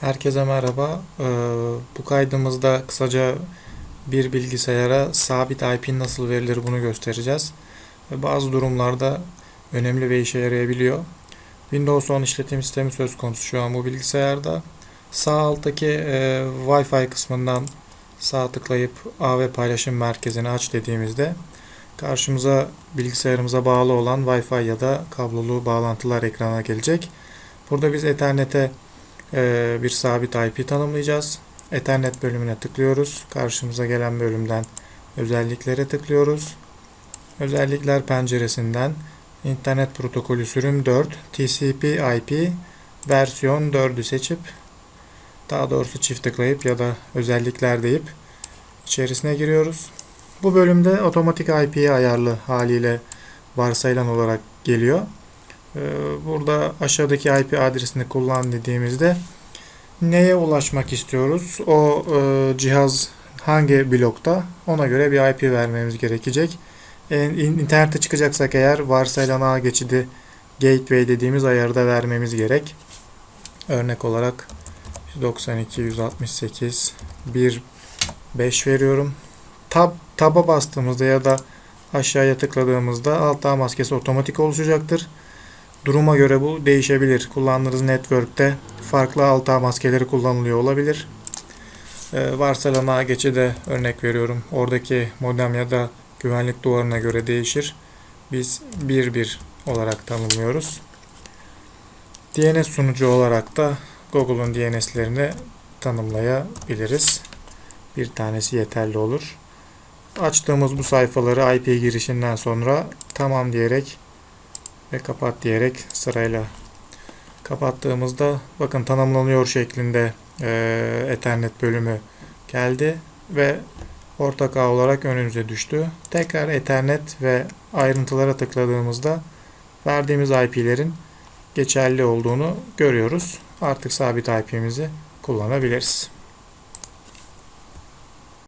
Herkese merhaba. Ee, bu kaydımızda kısaca bir bilgisayara sabit IP nasıl verilir bunu göstereceğiz. Bazı durumlarda önemli ve işe yarayabiliyor. Windows 10 işletim sistemi söz konusu şu an bu bilgisayarda. Sağ alttaki e, Wi-Fi kısmından sağ tıklayıp AV paylaşım merkezini aç dediğimizde karşımıza bilgisayarımıza bağlı olan Wi-Fi ya da kablolu bağlantılar ekrana gelecek. Burada biz Ethernet'e bir sabit IP tanımlayacağız. Ethernet bölümüne tıklıyoruz. Karşımıza gelen bölümden özelliklere tıklıyoruz. Özellikler penceresinden internet protokolü sürüm 4 TCP IP versiyon 4'ü seçip daha doğrusu çift tıklayıp ya da özellikler deyip içerisine giriyoruz. Bu bölümde otomatik IP ayarlı haliyle varsayılan olarak geliyor. Ee, burada aşağıdaki IP adresini kullan dediğimizde neye ulaşmak istiyoruz? O e, cihaz hangi blokta? Ona göre bir IP vermemiz gerekecek. E, internete çıkacaksak eğer varsayılan ağ geçidi gateway dediğimiz ayarı da vermemiz gerek. Örnek olarak 192 168 1 5 veriyorum. Tab taba bastığımızda ya da aşağıya tıkladığımızda alt ağ maskesi otomatik oluşacaktır. Duruma göre bu değişebilir. Kullandığınız network'te farklı alt ağ maskeleri kullanılıyor olabilir. Ee, ağ geçide örnek veriyorum. Oradaki modem ya da güvenlik duvarına göre değişir. Biz 1.1 olarak tanımlıyoruz. DNS sunucu olarak da Google'un DNS'lerini tanımlayabiliriz. Bir tanesi yeterli olur. Açtığımız bu sayfaları IP girişinden sonra tamam diyerek ve kapat diyerek sırayla kapattığımızda bakın tanımlanıyor şeklinde e, Ethernet bölümü geldi ve ortak ağ olarak önümüze düştü. Tekrar Ethernet ve ayrıntılara tıkladığımızda verdiğimiz IP'lerin geçerli olduğunu görüyoruz. Artık sabit IP'mizi kullanabiliriz.